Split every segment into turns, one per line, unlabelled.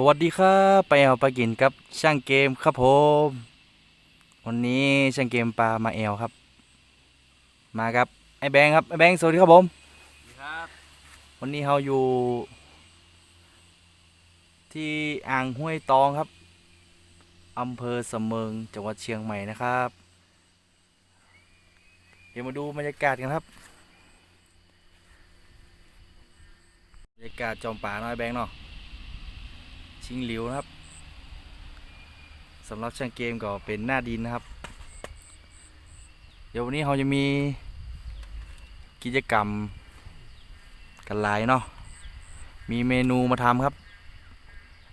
สวัสดีครับไปเอาปลากินกับช่างเกมครับผมวันนี้ช่างเกมปลามาแอลครับ มาครับไอ้แบงค์ครับไอ้แบงค์สวัสดีครับผม
ครับ
วันนี้เราอยู่ ที่อ่างห้วยตองครับอำเภอสะเมิงจังหวัดเชียงใหม่นะครับ เดี๋ยวมาดูบรรยากาศกันครับบรรยากาศจอมป่าน้อยแบงค์เนาะ ชิงหลิวนะครับสำหรับช่างเกมก็เป็นหน้าดินนะครับ เดี๋ยววันนี้เราจะมีกิจกรรมกันหลายเนาะมีเมนูมาทำครับ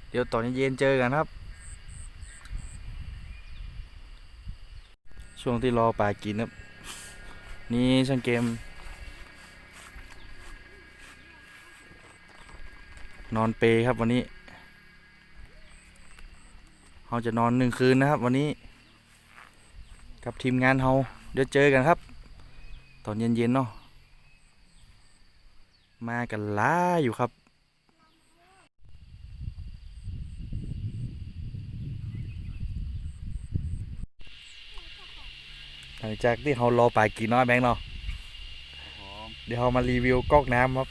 เดี๋ยวตอนเย็นเจอกันครับ ช่วงที่รอปลากินครับ นี่ช่างเกม นอนเปครับวันนี้ เราจะนอนหนึ่งคืนนะครับ วันนี้ กับทีมงานเราเดี๋ยวเจอกันครับ ตอนเย็นๆเนาะมากันล้าอยู่ครับหลังจากที่เรารอปลากินน้อยแบงค์เนาะเดี๋ยวเรามารีวิวก๊อกน้ำครับ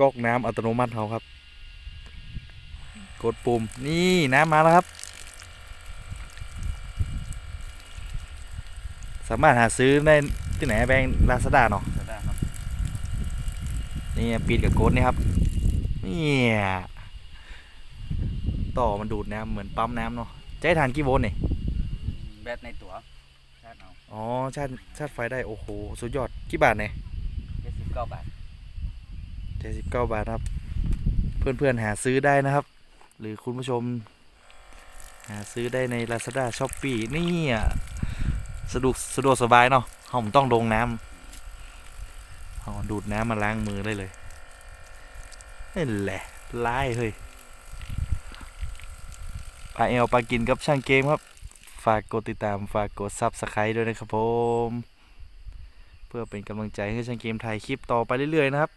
ก๊อกน้ำอัตโนมัติเราครับ กดปุ่ม นี่น้ำมาแล้วครับ สามารถหาซื้อได้ที่ไหนแบงค์ลาซาด้าเนาะ
จะได้ครับ
นี่ปีนกับโกดนี่ครับเนี่ยต่อมันดูดน้ำเหมือนปั๊มน้ำเนาะจะให้ทานกี่โวลต์นี่
แบตในตัวชาร์จเอา
อ๋อชาร์จชาร์จไฟได้โอ้โหสุดยอดกี่บาทเนี่ย
เจ็ดสิบเก้าบาท
เจ็ดสิบเก้าบาทครับ เพื่อนๆหาซื้อได้นะครับ หรือคุณผู้ชม ซื้อได้ใน Lazada s h o p e e นี่อะสะดวกสะดวกสบายเนาะเราไม่ต้องลงน้ำเอาดูดน้ำมาล้างมือได้เลยนี่แหละไล่เฮ้ยปลาเอลปลากินกับช่างเกมครับ ฝากกดติดตามฝากกดซับสไครต์ด้วยนะครับผม เพื่อเป็นกำลังใจให้ช่างเกมถ่ายคลิปต่อไปเรื่อยๆนะครับ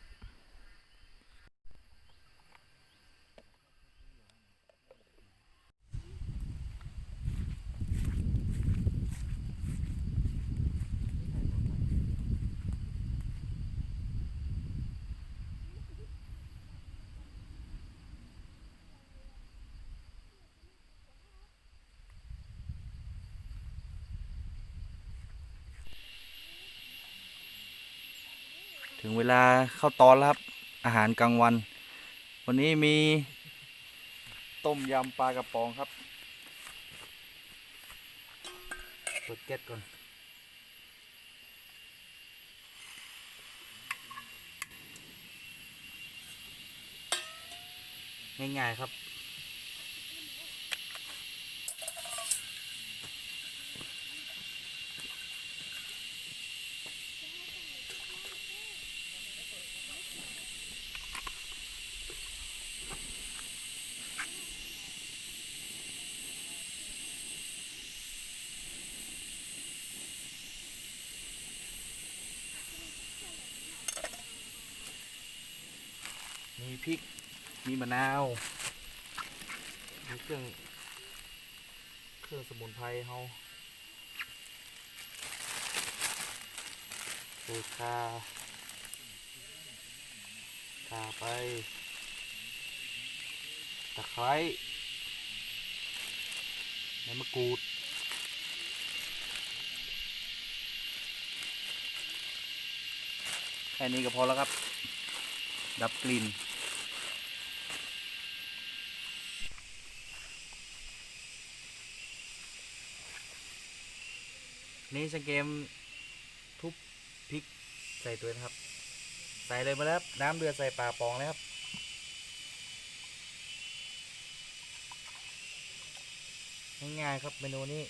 ถึงเวลาเข้าตอนแล้วครับ อาหารกลางวัน วันนี้มีต้มยำปลากระป๋องครับเปิดแก๊สก่อน ง่ายๆครับ มีมะนาวมีเครื่อง เครื่องสมุนไพรเฮาโูคาคาไป ตะไคร้ใบมะกรูดแค่นี้ก็พอแล้วครับ ดับกลิ่น นี่สเกมทุบพริกใส่ตัวนะครับ ใส่เลยมาแล้วน้ำเดือดใส่ปลาปองเลยครับง่ายๆครับเมนูนี้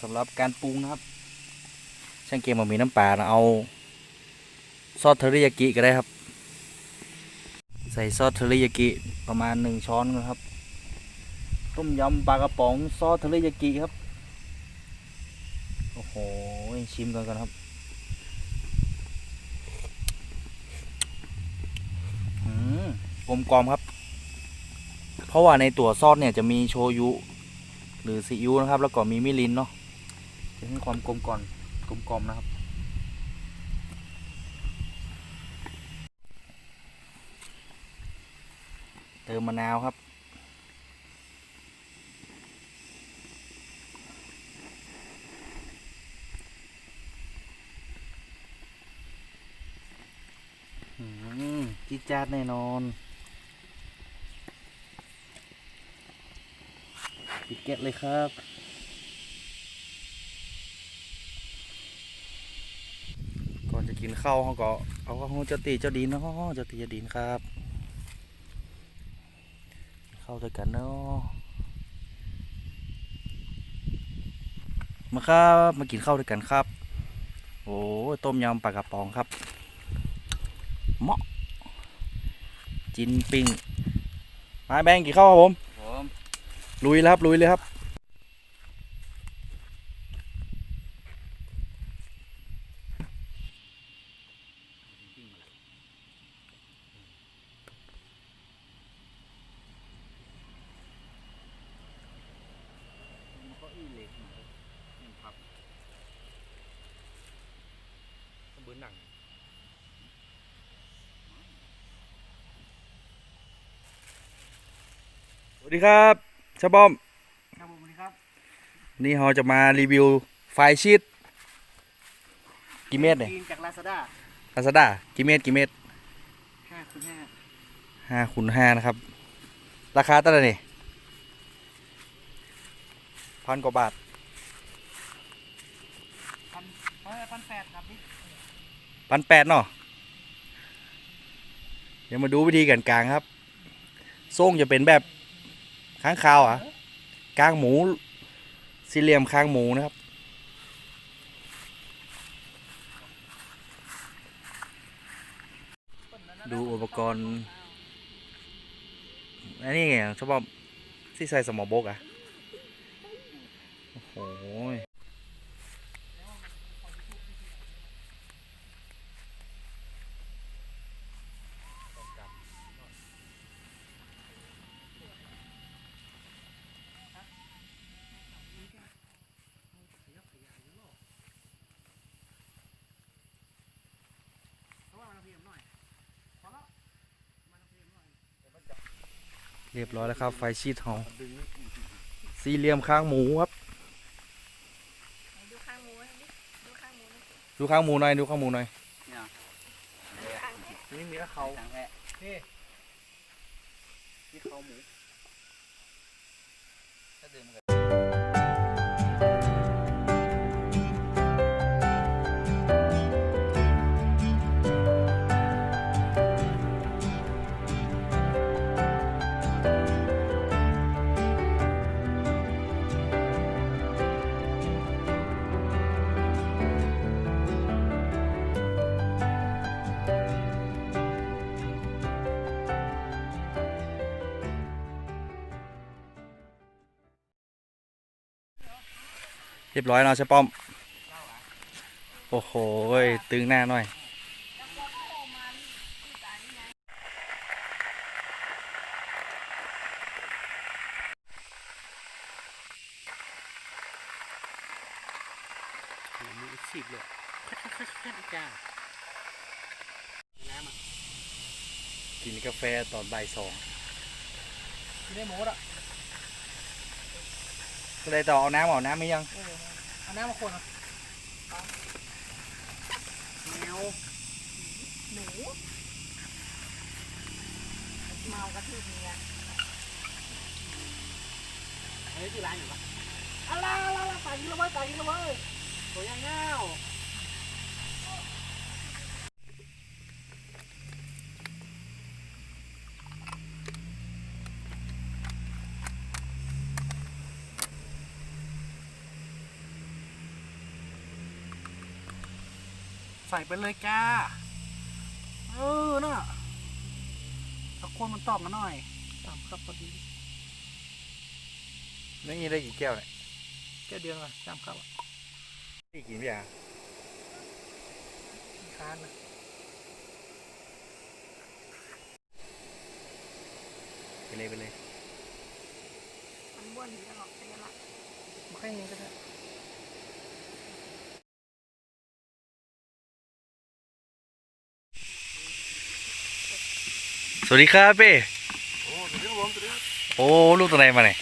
สำหรับการปรุงนะครับ ช่างเกมมันมีน้ำปลานะเอาซอสเทอริยากิก็ได้ครับสส่ซอสเทอริยากิประมาณหนึ่งช้อนนะครับ ต้มยำปลากระป๋องซอสเทอริยากิครับ โอ้โห ชิมกันกันครับอืมกลมกลอมครับ เพราะว่าในตัวซอสเนี่ยจะมีโชยุ หรือซีอิ๊วนะครับ แล้วก็มีมิรินเนาะจะให้ความกลมกล่อน กลมกลอมนะครับ เติมมะนาวครับจีดจาดแน่นอนปิดเก็ตเลยครับ ก่อนจะกินข้าวเขาก็เอาข้าวเจ้าตีเจ้าดินเนาะเจ้าตีเจ้าดินครับเข้าด้วยกันเนาะมาครับมากินข้าวด้วยกันครับ โอ้ยต้มยำปลากระป๋องครับเหมาะจินปิงมาแบงกี่ข้าวครับผม
ผม
ลุยแล้วครับลุยเลยครับ
ก็อีเหล็กนี่ครับ
เบือหนังส วัสดีครับชาบอม
ครับผมสวัสดีครับ
นี่เราจะมารีวิวไฟล์ชีตกี่เมตรเนี่ย
จีนจากลาซาด้า
ลาซาด้ากี่เมตรกี่เมตร
ห้าคูณห้า
ห้าคูณห้านะครับ ราคาเท่าไหร่นี่พันกว่าบาท
พันเออพันแปดครับนี่
พันแปดเนาะเดี๋ยวมาดูวิธีการกลางครับทรงจะเป็นแบบ ค้างคาวอะกลางหมูสี่เหลี่ยมคางหมูนะครับ ดูอุปกรณ์อันนี้ไงชอบที่ใส่สมอบกอะ โอ้โห เรียบร้อยแล้วครับ ไฟชีตเฮาสี่เหลี่ยมข้างหมูครับ
ดูข้างหมูให้ดิดูข้างหมูดิ
ดูข้างหมูหน่อย ดูข้างหมูหน่อย
เนี่ย
ข้างนี้
นี่มีเขา
ทางแพะ
นี่นี่เขาหมู รียบร้อยแล้วใช่ป้อม โอ้โหยตึงหน้าหน่อย
มือฉีกเลยจ้าน้ำอะ
กินกาแฟตอนบ่ายสอง
กินได้หมดอะ
ก็เลยต่อเอาน้ำเอาน้ำไหมยัง
เอาน้ำมาคนอะแมว
หนูเมากระทืบเมีย
เฮ้ยที่ร้านอยู่ปะ
อะไรอะไรอะไรตายยิงและเว้ยตายยิงและเว้ย
ตัวยังเงา ส่ไปเลยจ้า เออน่ะเอาคนมันตอบมาหน่อยตามครับพอดี
นี่ได้กี่แก้วเนี่ย
แค่เดียวอะจำครับอะ
นี่กี่พี่อะ
ค้านนะ
ไปเลยไปเลย
มันบ้วนถึงจะหลอกเป็นละ
ไม่ค่อยเห็นก็ได้
สวัสดีครับเป้
โอ้สวัสดีครับผมสวัสดีครับ
โอ้ลูกตัวไหนมาเนี่ย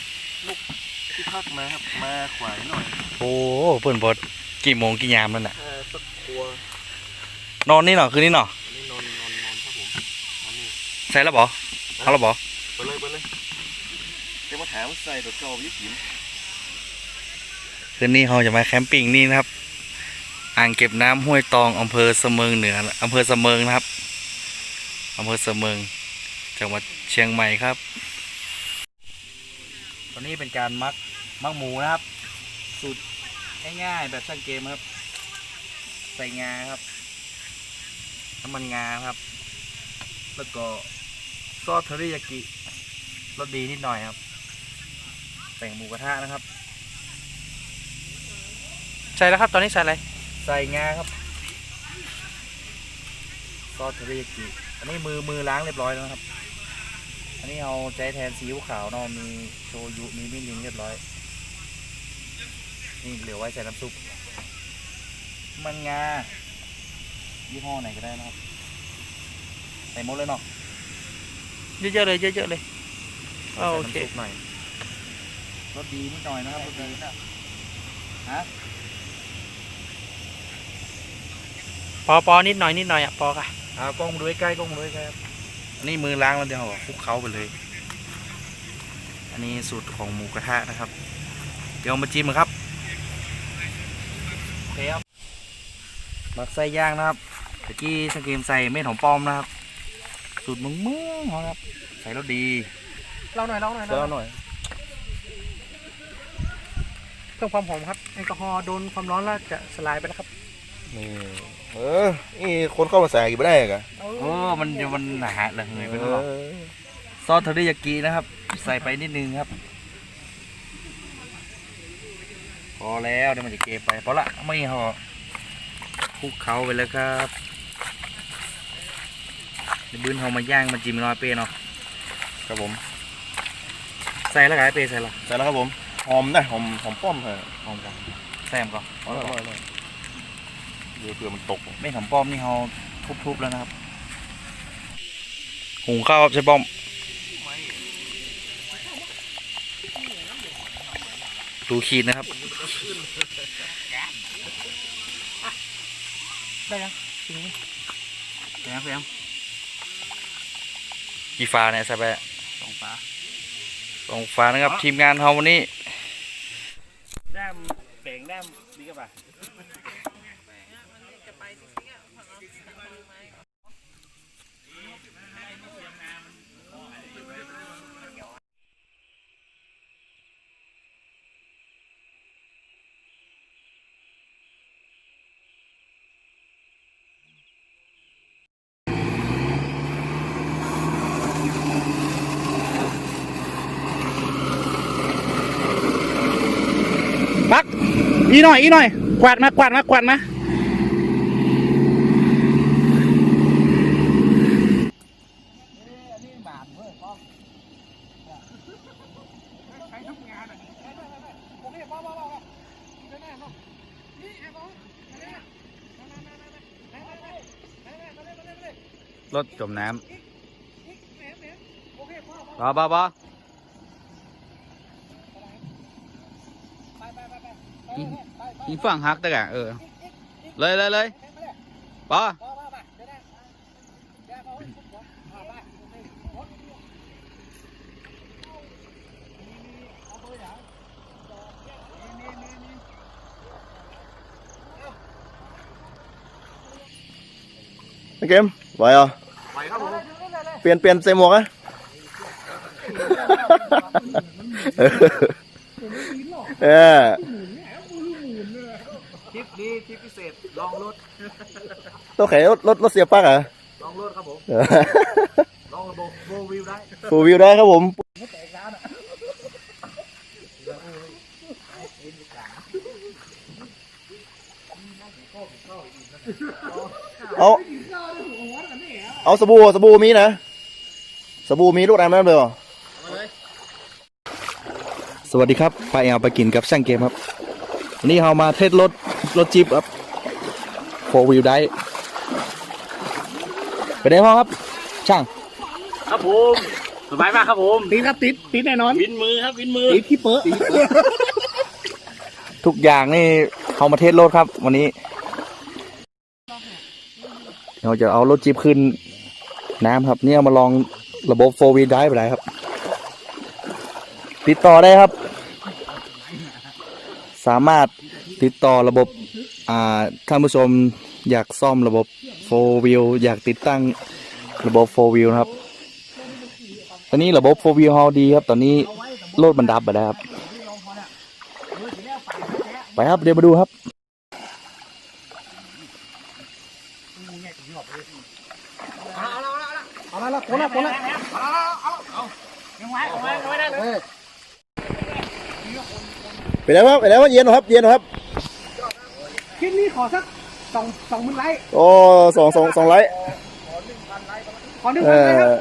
ที่พักมาครับมาขวายหน่อย
โอ้เพิ่นบดกี่โมงกี่ยามนั่นน่ะ
เออสักครัวน
อนนี่หนอคืนนี้หนอ
อันนี้นอนนอนนอนครับผมนอนนี่
ใส่แล้วบอเอาแล้วบอ
ไปเลยไปเลยเดี๋ยวมาถามว่าใส่ตัวเก่ายิ่ง
คืนนี้เราจะมาแคมปิ้งนี่นะครับ อ่างเก็บน้ำห้วยตองอำเภอเสมิงเหนืออำเภอเสมิงนะครับอำเภอเสมิง จังหวัดเชียงใหม่ครับ ตอนนี้เป็นการมักมักหมูนะครับ สูตรง่ายๆแบบช่างเกมครับ ใส่งาครับน้ำมันงาครับ แล้วก็ซอสเทอริยากิรสดีนิดหน่อยครับแต่งหมูกระทะนะครับ
ใช่แล้วครับ ตอนนี้ใส่อะไร
ใส่งาครับ ซอสเทอริยากิอันนี้มือมือล้างเรียบร้อยแล้วนะครับอั นนี้เอาใจแทนซีอิ๊วขาวเนาะมีโชยุมีมิรินเรียบร้อย นี่เหลือไว้ใส่น้ำซุป มันงา ยี่ห้อไหนก็ได้นะครับ ใส่หมดเลยเนาะ
เยอะๆเลยเยอะๆเลย
ใส่
โอ
น้ำ
เค
ซุปหน่อยรสดีนิดหน่อยนะครับรสดีนะฮะ
ปอปอนิดหน่อยนิดหน่อยอะปอค่ะ
อ่ากล้องมาดูใกล้ๆกล้องมาดูใกล้ๆครับ อันนี้มือล้างแล้วเดี๋ยวเราคลุกเคล้าไปเลย อันนี้สูตรของหมูกระทะนะครับ เดี๋ยวมาจิ้มกันครับโอเคครับหมักไส้ย่างนะครับตะกี้สกรีมใส่เม็ดหอมป้อมนะครับ สูตรเมืองเมืองๆครับ ใส่แล้วดี
เล่าหน่อยเล่าหน่อย
เติมหน่อย
เพิ่มความหอมครับแอลกอฮอล์โดนความร้อนแล้วจะสลายไปแล้วครับ
นี่เออนี่คนเข้ามาใส่กี่ไม่ได้กะ
โอ้มันเดี๋ยวมันหนาเลยเงยไปแล้วหรอซอสเทอริยากินะครับ ใส่ไปนิดนึงครับ พอแล้วเดี๋ยวมันจะเกไปพอละไม่หอคลุกเขาไปแล้วครับเดี๋ยวบื้นเขามาย่างมาจิ้มน้อยเป้เนาะ
ครับผม
ใส่แล้วไงเป้ใส่ละ
ใส่แล้วครับผมหอมนะหอมหอมป้อมฮะ
หอมกันใส่มก่อน
อร่อยอร่อยอร่อยเดี๋ยวเผื่อมันตก
ไม่หอมป้อมนี่เขาทุบๆแล้วนะครับ หุงข้าวครับใช่ป้อม ดูขีดนะครับ
ได้ยัง
เพียงเพียงกี่ฟ้าเนี่ยใส่ไป
สองฝา
สองฟ้านะครับ ทีมงานเราวันนี้
แด้มเป่งแด้มดีกับป่ะ
จะไปจริงๆอะฝั่งเราฝั่งมือไม้
บัก อีหน่อยอีหน่อยกวาดมากวาดมากวาดมา
รถจมน้ำบอบอบอ
ยิ งฝั่งฮักตะกะเออ เลยเลยเลยปอ
เกมไหวอะไหวครับผมเปลี่ยนเปลี่ยนใส่หมวกอะเออ
คลิป นี้คลิปพิเศษลองรถ
ตัวแขนรถรถรถเสียบปลักอะ
ลองรถครับผม
เออ
ลอง
ระบบโบวิวได้
ฟูลวิวได้ครับผม เอาเอาสบู่สบู่มีนะ สบู่มีลูกน้ำนั่นเลยเหรอสวัสดีครับไปเอาไปกินกับช่างเกมครับวันนี่เรามาเทสรถ รถจีบครับโฟวิวได้ไปได้พ่อครับ ช่าง
ครับผมสบายมากครับผม
ติดครับติดติดแน่นอน
วินมือครับวินมือ
ติดที่เป๊ะ
ทุกอย่างนี่เขามาเทสรถครับ วันนี้ เราจะเอารถจีบขึ้น น้ำครับเนี่ยมาลองระบบโฟวีได้ไปไหนครับ ติดต่อได้ครับ สามารถติดต่อระบบอ่าท่านผู้ชมอยากซ่อมระบบโฟวิวอยากติดตั้งระบบโฟวิวนะครับ ตอนนี้ระบบโฟวิวเฮาดีครับ ตอนนี้โลดมันดับไปแล้วครับ ไปครับเดี๋ยวมาดูครับ
เอาละละคนละคนละ
ไปแล้วครับไปแล้วครับเย็นเหรอครับเย็นเหรอครับ
คลิปนี้ขอสักสองสองหมื่นไลค์
โอ้สองสองสองไลท์
ขอหนึ่ง
เอ
พันไลค์ครับ
อ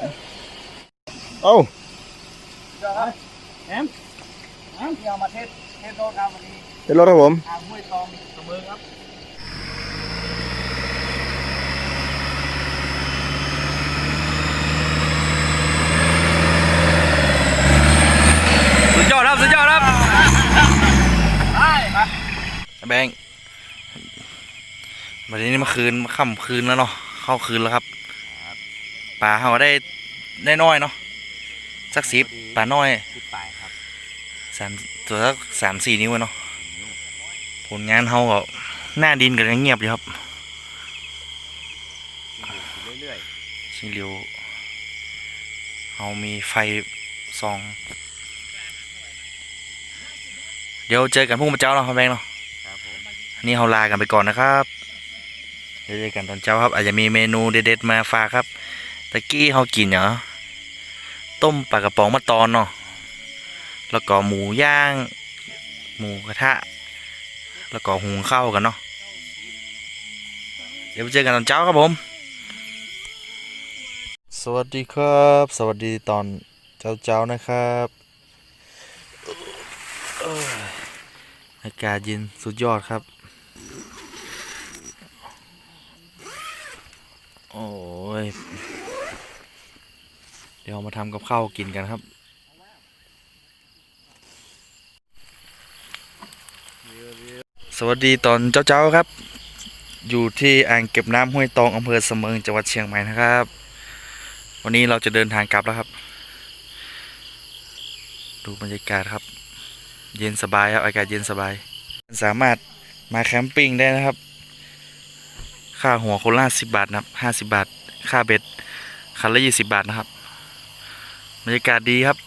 เอ้า
แอม
ที่เอามาเทสเทสรถครับวันนี้
เป็นรถครับผม
ทางห้วยตองเสมอครับ
สุดยอดครับสุดยอดครับ แบงค์วันนี้เมื่อคืนมาค่ำคืนแล้วเนาะเข้าคืนแล้วครับปลาเขาได้ได้น้อยเนาะสักสิบปลาน้อย
สิบปลายครับ
สามตัวสักสามสี่นิ้วเนาะผลงานเขาก็หน้าดินกันยังเงียบอยู่ครับ
เรื่อย
ชิลิวเอามีไฟซอง เดี๋ยวเจอกันพรุ่งมาเจ้าเนาะครับแบงค์เนาะ
ๆครับผม
อั นนี่เราลากันไปก่อนนะครับเดี๋ยวเจอกันตอนเช้าครับ อาจจะมีเมนูเด็ดๆมาฝากครับตะกี้เขากินเหรอต้มปลากระป๋องมะตอนเนาะแล้วก็หมูย่าง หมูกระทะ แล้วก็หุงข้าวกันเนาะเดี๋ยวไปเจอกันตอนเช้าครับผม สวัสดีครับ สวัสดีตอนเช้าๆนะครับเอ้ยอากาศเย็นสุดยอดครับ โอ้ย เดี๋ยวมาทำกับข้าวกินกันครับสวัสดีตอนเช้าๆครับ อยู่ที่อ่างเก็บน้ำห้วยตองอำเภอเสมิงจังหวัดเชียงใหม่นะครับ วันนี้เราจะเดินทางกลับแล้วครับ ดูบรรยากาศครับ เย็นสบายครับอากาศเย็นสบาย สามารถมาแคมปิ้งได้นะครับ ค่าหัวคนละสิบบาทนะครับห้าสิบาท ค่าเบ็ดคันละยี่สิบาทนะครับบรรยากาศดีครับ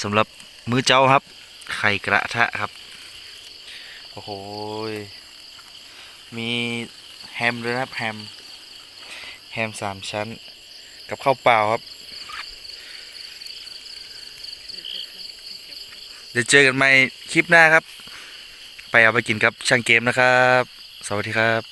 สำหรับมื้อเจ้าครับ ไข่กระทะครับ โอ้โหมีแฮมด้วยนะครับแฮม แฮมสามชั้น กับข้าวเปล่าครับ เดี๋ยวเจอกันใหม่คลิปหน้าครับ ไปเอาไปกินกับช่างเกมนะครับ สวัสดีครับ